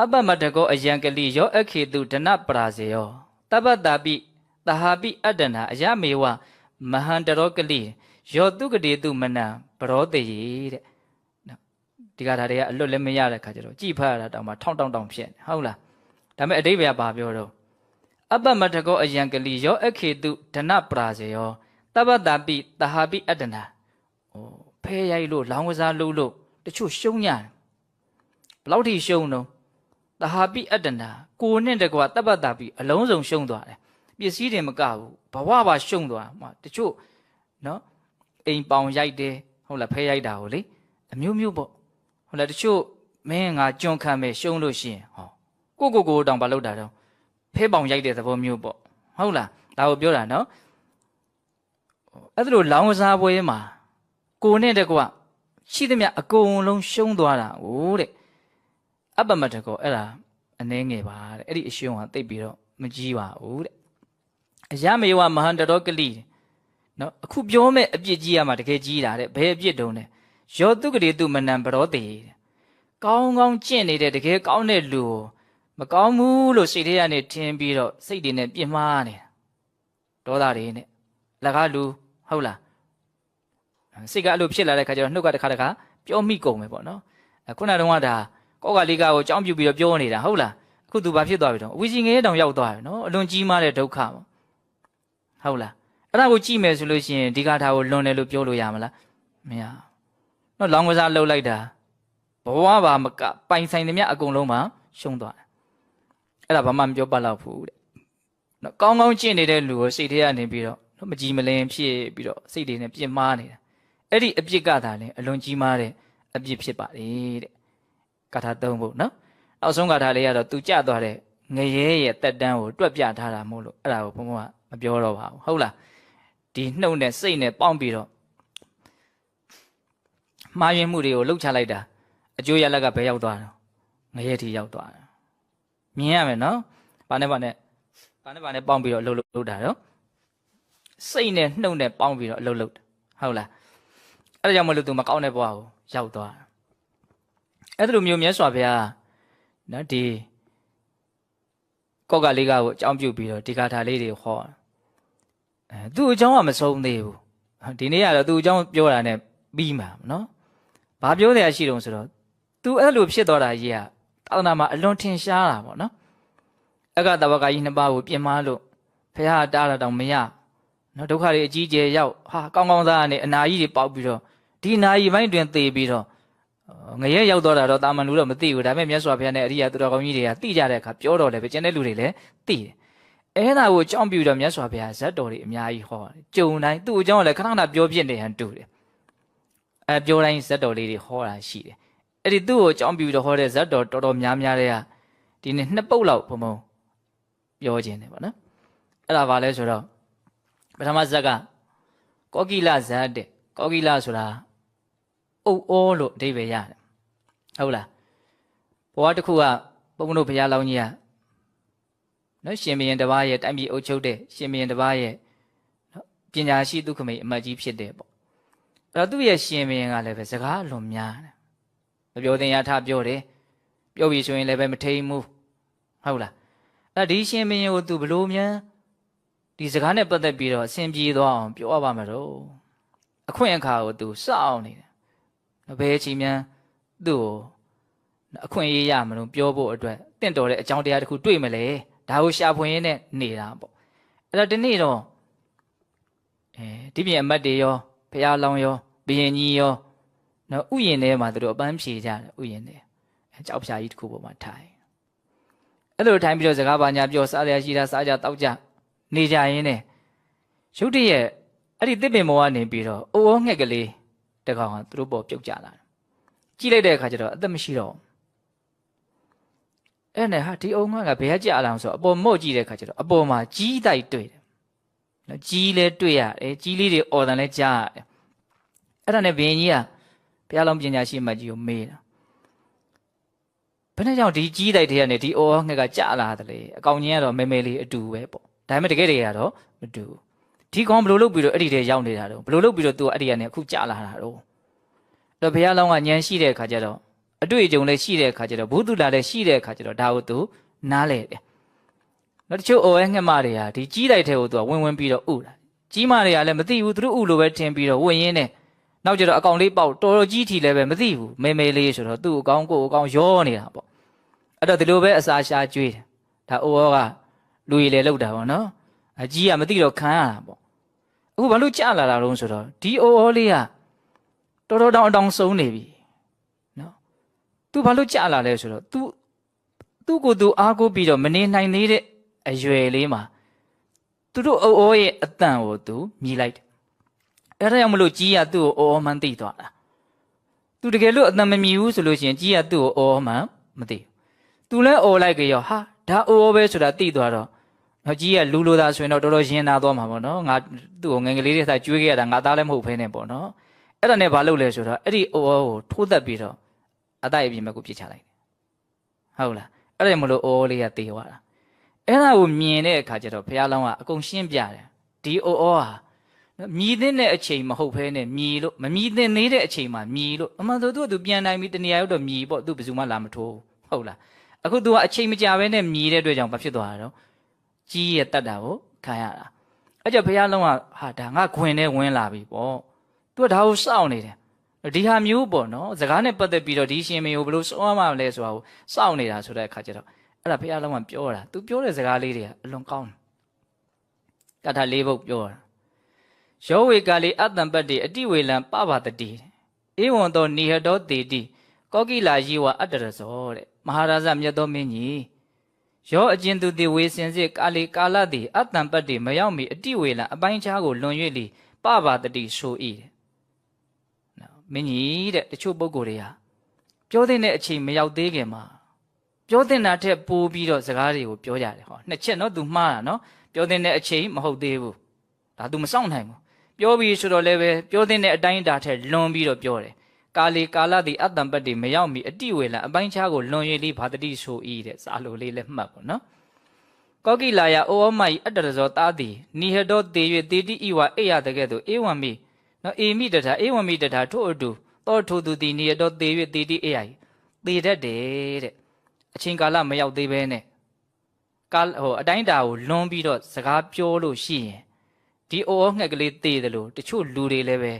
အပ္ပမတကောအယံကလိယောအခေတုဒနပရာဇေယောတပ္ပတာပိတဟာပိအတ္တနာအယမေဝမဟန္တရောကလိယောတုကတိတုမနံပရောတေယတဲ့နော်ဒီကထာတွေကအလွတ်လည်းမရတဲ့ခါကျတော့ကြည်ဖတ်ရတာတောင်မှထောင်းတောင်းတောင်းဖြစ်နေဟုတ်လားဒါပေမဲ့အတိပ္ပယ်ကဘာပြောတော့အပ္ပမတကောအယံကလိယောအခေတုဒနပရာဇေယောတပ္ပတာပိတဟာပိအတ္တနာဩဖဲရိုက်လို့လောင်းကစားလို့လို့တချို့ရှုံးညာဘယ်လောက်ထိရှုံးတော့ တဟာပိအတ္တနာကိုနဲ့တကွာတပ္ပတာပိအလုံးစုံရှုံးသွားတယ်ပစ္စည်းတွေမကဘူးဘဝပါရှုံးသွားမှာတချို့နော်အိမ်ပေါင်ရိုက်တယ်ဟုတ်လားဖဲရိုက်တာကိုလေအမျိုးမျိုးပေါ့ဟုတ်လားတချို့မင်းငါကြွန်ခံမယ်ရှုံးလို့ရှိရင်ဟောကိုကိုကိုတောင်မလုပ်တာတော့ဖဲပေါင်ရိုက်တဲ့သဘောမျိုးပေါ့ဟုတ်လားဒါကိုပြောတာနော်အဲ့ဒါလိုလောင်းကစားပွဲမှာကိုနဲ့တကွာရှိသမျှအကုန်လုံးရှုံးသွားတာဟိုတဲ့ အပ္ပမတကောအဲ့ဒါအနှဲငယ်ပါတဲ့အဲ့ဒီအရှုံးကတိတ်ပြီးတော့မကြီးပါဘူးတဲ့အယမေဝမဟန္တရောကလိနော်အခုပြောမဲ့အပြစ်ကြီးရမှာတကယ်ကြီးတာတဲ့ဘယ်အပြစ်တုံးလဲယောတုကတိတုမနံပရောတေတဲ့ကောင်းကောင်းကျင့်နေတဲ့တကယ်ကောင်းတဲ့လူကိုမကောင်းဘူးလို့စိတ်ထဲကနေထင်ပြီးတော့စိတ်တွေနဲ့ပြစ်မှားနေတာဒေါသတွေနဲ့လကားလူဟုတ်လားစိတ်ကအဲ့လိုဖြစ်လာတဲ့ခါကျတော့နှုတ်ကတစ်ခါတစ်ခါပြောမိကုန်မယ်ပေါ့နော်အခုနတုန်းကဒါ ကောက်ကလေးကကိုကြောင်းပြူပြီးတော့ပြောနေတာဟုတ်လားအခုသူဘာဖြစ်သွားပြီတော့အဝီစီငယ်တောင်ရောက်သွားပြီနော်အလွန်ကြီးမားတဲ့ဒုက္ခပေါ့ဟုတ်လားအဲ့ဒါကိုကြည့်မယ်ဆိုလို့ရှိရင်ဒီကထာကိုလွန်တယ်လို့ပြောလို့ရမလားမရနော်လောင်းကစားလှုပ်လိုက်တာဘဝပါမကပိုင်ဆိုင်သမျှအကုန်လုံးမှာရှုံးသွားတယ်အဲ့ဒါဘာမှမပြောပတ်တော့ဘူးတဲ့နော်ကောင်းကောင်းကျင့်နေတဲ့လူကိုစိတ်ထဲကနေပြီးတော့နော်မကြည်မလင်ဖြစ်ပြီးတော့စိတ်တွေနဲ့ပြစ်မှားနေတာအဲ့ဒီအပြစ်ကသာလေအလွန်ကြီးမားတဲ့အပြစ်ဖြစ်ပါလေတဲ့ ကာထာသုံးဖို့နော်နောက်ဆုံးကာထာလေးကတော့သူကြသွားတဲ့ငရဲရဲ့တက်တန်းကိုတွက်ပြထားတာမို့လို့အဲ့ဒါကိုဘုံဘုံကမပြောတော့ပါဘူးဟုတ်လားဒီနှုတ်နဲ့စိတ်နဲ့ပေါင်းပြီးတော့မှားယွင်းမှုတွေကိုလှုပ်ချလိုက်တာအကျိုးရလက်ကဘယ်ရောက်သွားတော့ငရဲထိရောက်သွားတယ်မြင်ရမယ်နော်ဘာနဲ့ဘာနဲ့ဘာနဲ့ဘာနဲ့ပေါင်းပြီးတော့လှုပ်လှုပ်တာတော့စိတ်နဲ့နှုတ်နဲ့ပေါင်းပြီးတော့အလုပ်လုပ်တာဟုတ်လားအဲ့ဒါကြောင့်မလို့သူမကောင်းတဲ့ဘဝကိုရောက်သွားတယ် အဲ့ဒါလိုမျိုးမြတ်စွာဘုရားနော်ဒီကောက်ကလေးကကိုအကြောင်းပြုပြီးတော့ဒီကာထာလေးတွေဟောအဲသူ့အကြောင်းကမဆုံးသေးဘူးဒီနေ့ကတော့သူ့အကြောင်းပြောတာ ਨੇ ပြီးမှာနော်ဘာပြောတဲ့အရှိတုံးဆိုတော့ तू အဲ့လိုဖြစ်သွားတာကြီးကသာသနာမှာအလွန်ထင်ရှားတာပေါ့နော်အကတဝကကြီးနှစ်ပါးကိုပြင်မာလို့ဘုရားတားတာတောင်မရနော်ဒုက္ခတွေအကြီးကျယ်ရောက်ဟာကောင်းကောင်းသားကနေအနာကြီးတွေပေါက်ပြီးတော့ဒီအနာကြီးပိုင်းတွင်သေပြီးတော့ ငရဲရောက်တော့တာတော့တာမန်လူတော့မသိဘူးဒါပေမဲ့မြတ်စွာဘုရားနဲ့အရိယာသူတော်ကောင်းကြီးတွေကသိကြတဲ့အခါပြောတော့လည်းပဲကျန်တဲ့လူတွေလည်းသိတယ်အဲဒါကိုကြောင်းပြတော့မြတ်စွာဘုရားဇတ်တော်တွေအများကြီးဟောတယ်ကြုံတိုင်းသူ့အကြောင်းကလည်းခဏခဏပြောပြနေဟန်တူတယ်အဲပြောတိုင်းဇတ်တော်လေးတွေဟောတာရှိတယ်အဲ့ဒီသူ့ကိုကြောင်းပြတော့ဟောတဲ့ဇတ်တော်တော်တော်များများတွေကဒီနေ့နှစ်ပုတ်လောက်ဘုံဘုံပြောခြင်းတယ်ပေါ့နော်အဲ့ဒါဘာလဲဆိုတော့ပထမဇက်ကကောကိလဇတ်တဲ့ကောကိလဆိုတာအုပ်ဩလို့အဓိပ္ပာယ်ရတယ် ဟုတ်လားဘဝတစ်ခုကဘုန်းဘုန်းတို့ဘုရားလောင်းကြီးကနော်ရှင်ဘုရင်တစ်ပါးရဲ့တိုင်းပြည်အုပ်ချုပ်တဲ့ရှင်ဘုရင်တစ်ပါးရဲ့နော်ပညာရှိဒုက္ခမိတ်အမတ်ကြီးဖြစ်တယ်ပေါ့အဲ့တော့သူ့ရဲ့ရှင်ဘုရင်ကလည်းပဲစကားအလွန်များတယ်မပြောတင်ရထပြောတယ်ပြောပြီဆိုရင်လည်းပဲမထိန်ဘူးဟုတ်လားအဲ့ဒီရှင်ဘုရင်ကိုသူဘလို့များဒီစကားနဲ့ပတ်သက်ပြီးတော့အဆင်ပြေသွားအောင်ပြောရပါမယ်တော့အခွင့်အခါကိုသူစောင့်နေတယ်ဘယ်အချိန်မှ သူ့ကိုအခွင့်အရေးရမလို့ပြောဖို့အတွက်တင့်တော်တဲ့အကြောင်းတရားတစ်ခုတွေ့မလဲဒါကိုရှာဖွေရင်းနဲ့နေတာပေါ့အဲ့တော့ဒီနေ့တော့အဲဒီပြင်အမတ်တွေရောဘုရားလောင်းရောဘယင်ကြီးရောနော်ဥယျင်ထဲမှာသူတို့အပန်းဖြေကြတယ်ဥယျင်ထဲအဲကြောက်ဖြာကြီးတစ်ခုပေါ်မှာထိုင်အဲ့လိုထိုင်ပြီးတော့စကားပါညာပြောစားရရှိတာစားကြတောက်ကြနေကြရင်းနဲ့ရုတ်တရက်အဲ့ဒီတစ်ပင်ပေါ်ကနေပြီးတော့အိုးအိုးငှက်ကလေးတကောင်ကသူတို့ပေါ်ပြုတ်ကြလာတယ် ကြည့်လိုက်တဲ့အခါကျတော့အသက်မရှိတော့ဘူးအဲ့နဲ့ဟာဒီအုံငါကဘယ်ကကြာလာအောင်ဆိုတော့အပေါ်မော့ကြည့်တဲ့အခါကျတော့အပေါ်မှာကြီးတိုက်တွေ့တယ်နော်ကြီးလဲတွေ့ရတယ်ကြီးလေးတွေအော်တန်လဲကြားရတယ်အဲ့ဒါနဲ့ဘင်းကြီးကဘုရားလုံးပညာရှိမှကြီးကိုမေးတာဘယ်နဲ့ကြောင့်ဒီကြီးတိုက်တွေကနေဒီအော်ငှက်ကကြာလာတယ်လေအကောင်ကြီးကတော့မဲမဲလေးအတူပဲပေါ့ဒါပေမဲ့တကယ်တကယ်ကတော့မတူဘူးဒီကောင်ဘယ်လိုလုပ်ပြီးတော့အဲ့ဒီထဲရောက်နေတာတော့ဘယ်လိုလုပ်ပြီးတော့သူကအဲ့ဒီကနေအခုကြာလာတာတော့ တော့ဘုရားလောင်းကညံရှိတဲ့အခါကျတော့အတွေ့အကြုံလည်းရှိတဲ့အခါကျတော့ဘုသူလာလည်းရှိတဲ့အခါကျတော့ဒါကိုသူနားလဲတယ်နောက်တစ်ချို့အိုအဲငှက်မတွေဟာဒီကြီးတိုက်တဲ့ကိုသူကဝင်ဝင်ပြီးတော့ဥတာကြီးမတွေကလည်းမသိဘူးသူတို့ဥလိုပဲထင်ပြီးတော့ဝင်ရင်းနဲ့နောက်ကျတော့အကောင်လေးပေါက်တော်တော်ကြီးထီလည်းပဲမသိဘူးမေမေလေးဆိုတော့သူ့အကောင်ကိုယ်အကောင်ရောနေတာပေါ့အဲ့တော့ဒီလိုပဲအစာရှာကျွေးတယ်ဒါအိုရောကလူရည်လေလောက်တာပေါ့နော်အကြီးကမသိတော့ခံရတာပေါ့အခုဘာလို့ကြလာတာတော့ဆိုတော့ဒီအိုရောလေးက တော်တော်တောင်အတောင်ဆုံးနေပြီနော် तू ဘာလို့ကြလာလဲဆိုတော့ तू သူ့ကိုယ်သူအားကိုးပြီးတော့မနေနိုင်သေးတဲ့အရွယ်လေးမှာသူတို့အိုးအိုးရဲ့အတန်ကို तू မြည်လိုက်တယ်အဲ့ဒါကြောင့်မလို့ကြီးကသူ့ကိုအော်အော်မှန်းသိသွားတာ तू တကယ်လို့အတန်မမြည်ဘူးဆိုလို့ရှိရင်ကြီးကသူ့ကိုအော်အော်မှန်းမသိဘူး तू လည်းအော်လိုက်ကြရောဟာဒါအိုးအိုးပဲဆိုတာသိသွားတော့နော်ကြီးကလူလိုသားဆိုရင်တော့တော်တော်ရင်နာသွားမှာပေါ့နော်ငါသူ့ကိုငယ်ငယ်လေးတွေသာကျွေးခဲ့ရတာငါသားလည်းမဟုတ်ဖ ೇನೆ ပေါ့နော် အဲ့ဒါနဲ့ဘာလုပ်လဲဆိုတော့အဲ့ဒီအိုးအိုးကိုထိုးသက်ပြီးတော့အတိုက်အပြင်ဘက်ကိုပြစ်ချလိုက်တယ်ဟုတ်လားအဲ့ဒါမလို့အိုးအိုးလေးကတေသွားတာအဲ့ဒါကိုမြင်တဲ့အခါကျတော့ဘုရားလောင်းကအကုန်ရှင်းပြတယ်ဒီအိုးအိုးဟာနော်မြည်တဲ့အချိန်မဟုတ်ဖ ೇನೆ မြည်လို့မမြည်တဲ့နေတဲ့အချိန်မှာမြည်လို့အမှန်ဆိုသူကသူပြန်နိုင်ပြီတနေရာရောက်တော့မြည်ပေါ့သူဘယ်သူမှလာမထိုးဘူးဟုတ်လားအခုသူကအချိန်မကြာဘဲနဲ့မြည်တဲ့အတွက်ကြောင့်ဘာဖြစ်သွားတာတော့ကြီးရဲ့တတ်တာကိုခံရတာအဲ့ကြောင့်ဘုရားလုံးကဟာဒါငါခွင်နဲ့ဝင်လာပြီပေါ့ သူကဒါကိုစောင့်နေတယ်ဒီဟာမျိုးပေါ့နော်စကားနဲ့ပတ်သက်ပြီးတော့ဒီရှင်မေကိုဘယ်လိုစွမ်းမလဲဆိုတာကိုစောင့်နေတာဆိုတဲ့အခါကျတော့အဲ့ဒါဘုရားလုံးကပြောတာသူပြောတဲ့စကားလေးတွေကအလွန်ကောင်းတယ်ကထာလေးပုတ်ပြောတာယောဝေကာလေအတ္တံပတ္တိအတိဝေလံပပတတိဧဝံသောနိဟတောတေတိကောကိလာယေဝအတ္တရဇောတဲ့မဟာရာဇမြတ်သောမင်းကြီးယောအကျဉ်သူတိဝေစင်စစ်ကာလေကာလတိအတ္တံပတ္တိမရောက်မီအတိဝေလံအပိုင်းခြားကိုလွန်၍လီပပတတိဆို၏တဲ့နော် မင်းကြီးတဲ့တချို့ပုဂ္ဂိုလ်တွေဟာပြောတဲ့အချိန်မရောက်သေးခင်မှာပြောတဲ့နာထက်ပိုပြီးတော့စကားတွေကိုပြောကြတယ်ဟောနှစ်ချက်နော် तू မှားတာနော်ပြောတဲ့အချိန်မဟုတ်သေးဘူးဒါ तू မစောင့်နိုင်ဘူးပြောပြီးဆိုတော့လည်းပဲပြောတဲ့အတိုင်းအတာထက်လွန်ပြီးတော့ပြောတယ်ကာလီကာလတိအတ္တံပတ္တိမရောက်မီအတိဝေလံအပိုင်းခြားကိုလွန်ရည်လေးဘာတတိဆိုဤတဲ့စာလိုလေးလည်းမှတ်ပေါ့နော်ကောကိလာယအိုဩမဤအတ္တရဇောတာတိနိဟတောတေ၍တေတိဤဝအိယတကဲ့သို့ဧဝံမိ နော်အေမိတထာဧဝံမိတထာထို့အတူသောထိုသူတိနိဟတောတေ၍တေတိအိယသေတတ်တယ်တဲ့အချိန်ကာလမရောက်သေးဘဲနဲ့ကာဟိုအတိုင်းတာကိုလွန်ပြီးတော့စကားပြောလို့ရှိရင်ဒီအိုဩငှက်ကလေးသေတယ်လို့တချို့လူတွေလည်းပဲ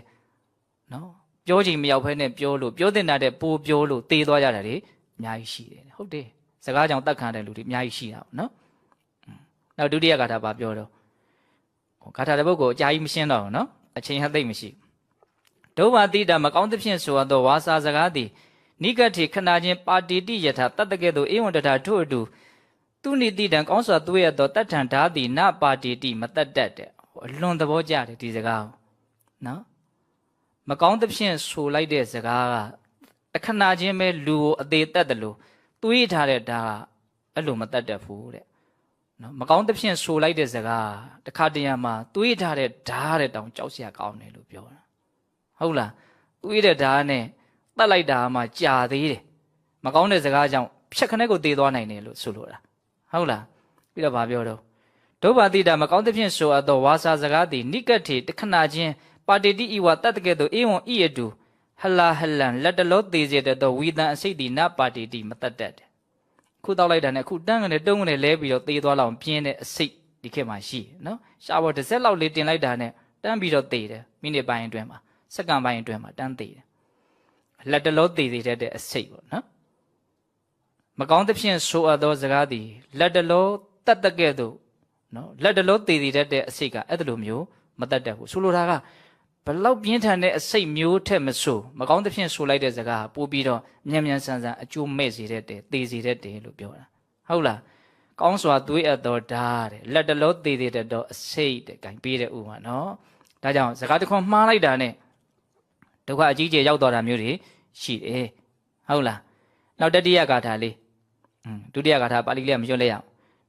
နော်ပြောချိန်မရောက်ဖဲနဲ့ပြောလို့ပြောတင်တာတဲ့ပိုးပြောလို့သေသွားကြတာတွေအများကြီးရှိတယ်ဟုတ်တယ်စကားကြောင့်တတ်ခံတဲ့လူတွေအများကြီးရှိတာပေါ့နော်နောက်ဒုတိယဂါထာပါပြောတော့ဂါထာတစ်ပုဒ်ကိုအကြာကြီးမရှင်းတော့ဘူးနော် အချိန်ဟသိမ့်မရှိဒုဗ္ဗတိတာမကောင်းသဖြင့်ဆိုသောဝါစာစကားသည်နိဂတိခဏချင်းပါတိတိယထာတတ်တကဲ့သို့ဧဝံတထာထို့အတူသူနိတိတံကောင်းစွာသွေးရသောတတ်ထံဓာတိနပါတိတိမတတ်တတ်တဲ့အလွန်သဘောကျတယ်ဒီစကားနော်မကောင်းသဖြင့်ဆိုလိုက်တဲ့စကားကအခဏချင်းပဲလူကိုအသေးတက်တယ်လို့တွေးထားတဲ့ဒါကအဲ့လိုမတတ်တတ်ဘူးတဲ့ နော်မကောင်းသဖြင့်ဆိုလိုက်တဲ့စကားတခါတရံမှာတွေးထားတဲ့ဓာတ်တဲ့တောင်ကြောက်စရာကောင်းတယ်လို့ပြောတာဟုတ်လားတွေးတဲ့ဓာတ်နဲ့တတ်လိုက်တာမှကြာသေးတယ်မကောင်းတဲ့စကားကြောင့်ဖြက်ခနဲ့ကိုတေးသွားနိုင်တယ်လို့ဆိုလိုတာဟုတ်လားပြီးတော့ဗာပြောတော့ဒုဗ္ဗတိတာမကောင်းသဖြင့်ဆိုအပ်သောဝါစာစကားသည်နိကတ်ထေတခဏချင်းပါတိတိဤဝတတ်တကဲ့သို့ဧဝံဤအတုဟလာဟလံလက်တလောသေးစေတတ်သောဝီတံအစိတ်ဒီနပါတိတိမတတ်တတ်တယ် ခုတောက်လိုက်တာနဲ့ခုတန်းကနေတုံးကနေလဲပြီးတော့သေသွားလောက်ပြင်းတဲ့အစိတ်ဒီခေတ်မှာရှိတယ်နော်ရှာဘောတစ်စက်လောက်လေးတင်လိုက်တာနဲ့တန်းပြီးတော့သေတယ်မိနစ်ပိုင်းအတွင်းမှာစက္ကန့်ပိုင်းအတွင်းမှာတန်းသေတယ်လက်တလောသေစေတတ်တဲ့အစိတ်ပေါ့နော်မကောင်းသဖြင့်ဆိုအပ်သောစကားသည်လက်တလောတတ်တကဲ့သို့နော်လက်တလောသေစေတတ်တဲ့အစိတ်ကအဲ့ဒါလိုမျိုးမတတ်တတ်ဘူးဆိုလိုတာက ဘလောက်ပြင်းထန်တဲ့အစိတ်မျိုးထက်မဆိုမကောင်းသဖြင့်ဆိုလိုက်တဲ့စကားဟာပို့ပြီးတော့မြန်မြန်ဆန်ဆန်အကျိုးမဲ့စေတတ်တယ်သေစေတတ်တယ်လို့ပြောတာဟုတ်လားကောင်းစွာသွေးအပ်တော်ဓာတ်တဲ့လက်တလုံးသေသေးတဲ့တော့အစိတ်တဲ့ဂိုင်ပေးတဲ့ဥမာနော်ဒါကြောင့်စကားတစ်ခွန်းမှားလိုက်တာနဲ့ဒုက္ခအကြီးကျယ်ရောက်တော်တာမျိုးတွေရှိတယ်ဟုတ်လားနောက်တတိယဂါထာလေးอืมဒုတိယဂါထာပါဠိလေးမရွတ်လဲရအောင်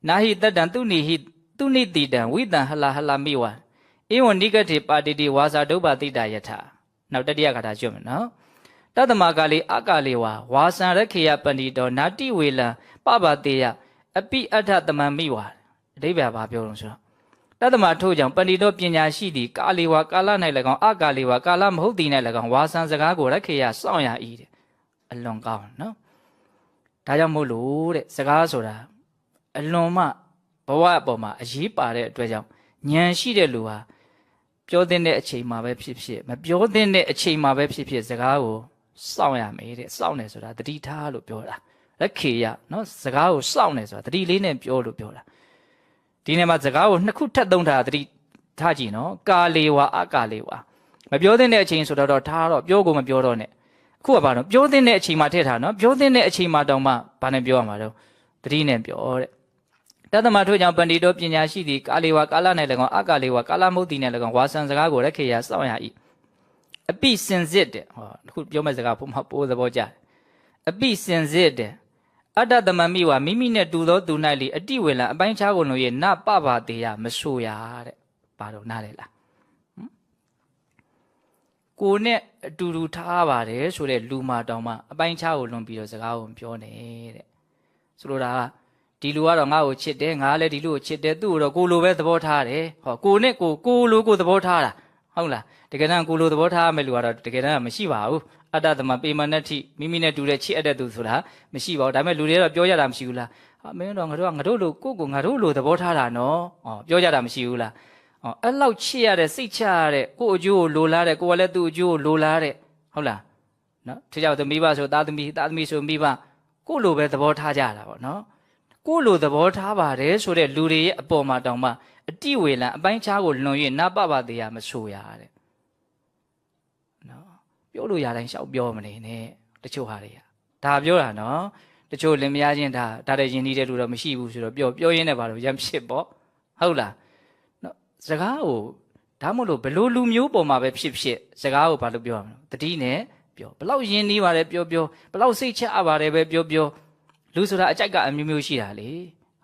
နာဟိတတ္တံသူနိဟိသူနိတိတံဝိတံဟလာဟလာမိဝါ ဧဝံနိကတိပါတိတိဝါစာဒုဗ္ဗတိတယထနောက်တတိယခါထာကျွတ်မယ်နော်တတမကာလေအကာလေဝါဝါစံရခေယပဏိတောနာတိဝေလံပပတေယအပိအထတမံမိဝါအဓိပ္ပာယ်ဘာပြောလို့ဆိုတော့တတမထို့ကြောင့်ပဏိတောပညာရှိသည်ကာလေဝါကာလ၌၎င်းအကာလေဝါကာလမဟုတ်သည်၌၎င်းဝါစံစကားကိုရခေယစောင့်ရ၏တဲ့အလွန်ကောင်းနော်ဒါကြောင့်မို့လို့တဲ့စကားဆိုတာအလွန်မှဘဝအပေါ်မှာအရေးပါတဲ့အတွက်ကြောင့်ဉာဏ်ရှိတဲ့လူဟာ ပြောတဲ့အချိန်မှာပဲဖြစ်ဖြစ်မပြောတဲ့အချိန်မှာပဲဖြစ်ဖြစ်စကားကိုစောင့်ရမယ်တဲ့စောင့်နေဆိုတာတတိထားလို့ပြောတာလက်ခေရနော်စကားကိုစောင့်နေဆိုတာတတိလေးနဲ့ပြောလို့ပြောတာဒီနေ့မှာစကားကိုနှစ်ခုထပ်သုံးတာတတိထားကြည့်နော်ကာလေဝါအကာလေဝါမပြောတဲ့အချိန်ဆိုတော့ထားတော့ပြောကိုမပြောတော့နဲ့အခုကဘာလို့ပြောတဲ့အချိန်မှာထည့်ထားနော်ပြောတဲ့အချိန်မှာတောင်မှဘာနဲ့ပြောရမှာတော့တတိနဲ့ပြောတဲ့ တသမထို့ကြောင့်ပန္တိတောပညာရှိသည်ကာလေဝါကာလ၌၎င်းအကာလေဝါကာလမုတ်တိ၌၎င်းဝါဆန်စကားကိုရက်ခေရစောင့်ရ၏အပိစင်စစ်တဲ့ဟောအခုပြောမဲ့စကားဘုမပိုးသဘောကျတယ်အပိစင်စစ်တဲ့အတ္တသမမိဝါမိမိနဲ့တူသောသူ၌လေအတိဝေလံအပိုင်းခြားကိုလို့ရနပပတေယမဆိုရတဲ့ဘာလို့နားလဲလားဟမ်ကိုနဲ့အတူတူထားပါတယ်ဆိုတဲ့လူမာတောင်မှအပိုင်းခြားကိုလွန်ပြီးတော့စကားကိုပြောနေတဲ့ဆိုလိုတာက ဒီလူကတော့ငါ့ကိုချစ်တယ်ငါလည်းဒီလူကိုချစ်တယ်သူ့ကိုတော့ကိုလိုပဲသဘောထားတယ်ဟောကိုနဲ့ကိုကိုလိုကိုသဘောထားတာဟုတ်လားတကယ်တမ်းကိုလိုသဘောထားမဲ့လူကတော့တကယ်တမ်းမရှိပါဘူးအတ္တသမပေမနတ္ထိမိမိနဲ့တူတဲ့ချစ်အပ်တဲ့သူဆိုတာမရှိပါဘူးဒါပေမဲ့လူတွေကတော့ပြောကြတာမရှိဘူးလားဟာမင်းတို့ငါတို့ကငါတို့လိုကိုကိုငါတို့လိုသဘောထားတာနော်ဟောပြောကြတာမရှိဘူးလားဟောအဲ့လောက်ချစ်ရတဲ့စိတ်ချရတဲ့ကိုအကျိုးကိုလိုလားတဲ့ကိုကလည်းသူ့အကျိုးကိုလိုလားတဲ့ဟုတ်လားနော်ထကြောက်သမီးပါဆိုသားသမီးသားသမီးဆိုမိဘကိုလိုပဲသဘောထားကြတာပေါ့နော် ကိုလိုသဘောထားပါတယ်ဆိုတဲ့လူတွေရဲ့အပေါ်မှာတောင်မှအတိဝေလံအပိုင်းခြားကိုလွန်၍နပပသေးရမဆိုရတဲ့နော်ပြောလို့ရတိုင်းရှောက်ပြောမနေနဲ့တချို့ဟာတွေကဒါပြောတာနော်တချို့လင်မယားချင်းဒါဒါတဲ့ရင်နှီးတဲ့လူတော့မရှိဘူးဆိုတော့ပြောပြောရင်းနဲ့ပါလို့ရမ်းဖြစ်ပေါ့ဟုတ်လားနော်စကားကိုဒါမို့လို့ဘလို့လူမျိုးပေါ်မှာပဲဖြစ်ဖြစ်စကားကိုဘာလို့ပြောရမလဲတတိနဲ့ပြောဘလောက်ယဉ်နီးပါတယ်ပြောပြောဘလောက်စိတ်ချပါတယ်ပဲပြောပြော လူဆိုတာအကြိုက်ကအမျိုးမျိုးရှိတာလေ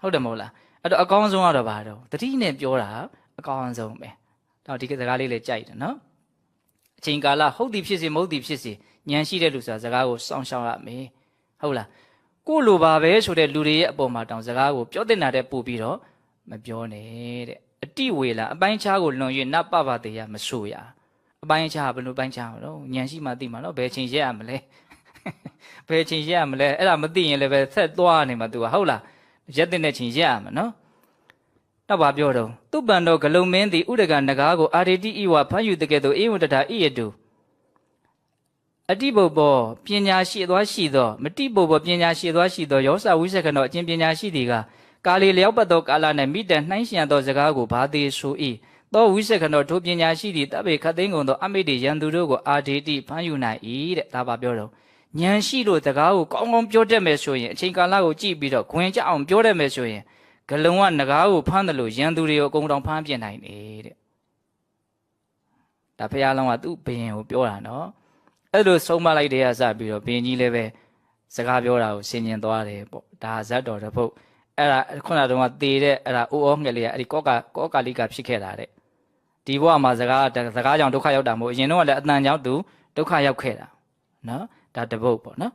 ဟုတ်တယ်မဟုတ်လားအဲ့တော့အကောင်းဆုံးကတော့ဘာတော့တတိနဲ့ပြောတာအကောင်းဆုံးပဲတော့ဒီစကားလေးလေးကြိုက်တယ်နော်အချိန်ကာလဟုတ်သည်ဖြစ်စေမဟုတ်သည်ဖြစ်စေဉာဏ်ရှိတဲ့လူဆိုတာစကားကိုစောင့်ရှောက်ရမယ်ဟုတ်လားကိုလိုပါပဲဆိုတဲ့လူတွေရဲ့အပေါ်မှာတောင်စကားကိုပြောတင်တာတဲ့ပို့ပြီးတော့မပြောနဲ့တဲ့အတိဝေလာအပိုင်းခြားကိုလွန်၍နတ်ပပတေယမဆိုရအပိုင်းခြားဘယ်လိုပိုင်းခြားမလို့ဉာဏ်ရှိမှသိမှာနော်ဘယ်ချိန်ရက်ရမလဲ ဘယ်ချိန်ရက်ရမလဲအဲ့ဒါမသိရင်လည်းပဲဆက်သွားနေမှာ तू ဟုတ်လားရက်တဲ့ချိန်ရက်ရမှာနော်တော့ဗာပြောတော့သူပန်တော်ဂလုံမင်းသည်ဥဒကနဂါကိုအာရတိဤဝဖမ်းယူတကဲ့သို့အေဝတ္တဣယတုအတိပုပ္ပောပညာရှိသွားရှိသောမတိပုပ္ပောပညာရှိသွားရှိသောယောစဝိသကနောအကျင့်ပညာရှိသည်ကကာလီလျောက်ပတ်သောကာလ၌မိတန်နှိုင်းရှံသောစကားကိုဘာသေးဆို၏သောဝိသကနောထိုပညာရှိသည်တပ်ပေခတ်သိမ်းကုန်သောအမိတေရန်သူတို့ကိုအာဒေတိဖမ်းယူနိုင်၏တဲ့ဒါပါပြောတော့ ဉာဏ်ရှိလို့စကားကိုကောင်းကောင်းပြောတတ်မယ်ဆိုရင်အချိန်ကာလကိုကြည့်ပြီးတော့ခွင်ကြအောင်ပြောတတ်မယ်ဆိုရင်ဂလုံကငကားကိုဖမ်းတယ်လို့ရန်သူတွေကိုအကုန်တောင်ဖမ်းပြနိုင်တယ်တဲ့ဒါဖះလောင်းကသူ့ဘယင်ကိုပြောတာနော်အဲ့လိုဆုံးမလိုက်တဲ့ကစပြီးတော့ဘယင်ကြီးလည်းပဲစကားပြောတာကိုဆင်ញင်သွားတယ်ပေါ့ဒါဇတ်တော်တစ်ပုတ်အဲ့ဒါခုနတုန်းကသေတဲ့အဲ့ဒါအိုးအောငှက်လေးကအဲ့ဒီကောကာကောကာလိကဖြစ်ခဲ့တာတဲ့ဒီဘဝမှာစကားစကားကြောင့်ဒုက္ခရောက်တာမဟုတ်အရင်တော့လည်းအတန်ကြောင့်သူဒုက္ခရောက်ခဲ့တာနော် ဒါတပုတ်ပေါ့နော်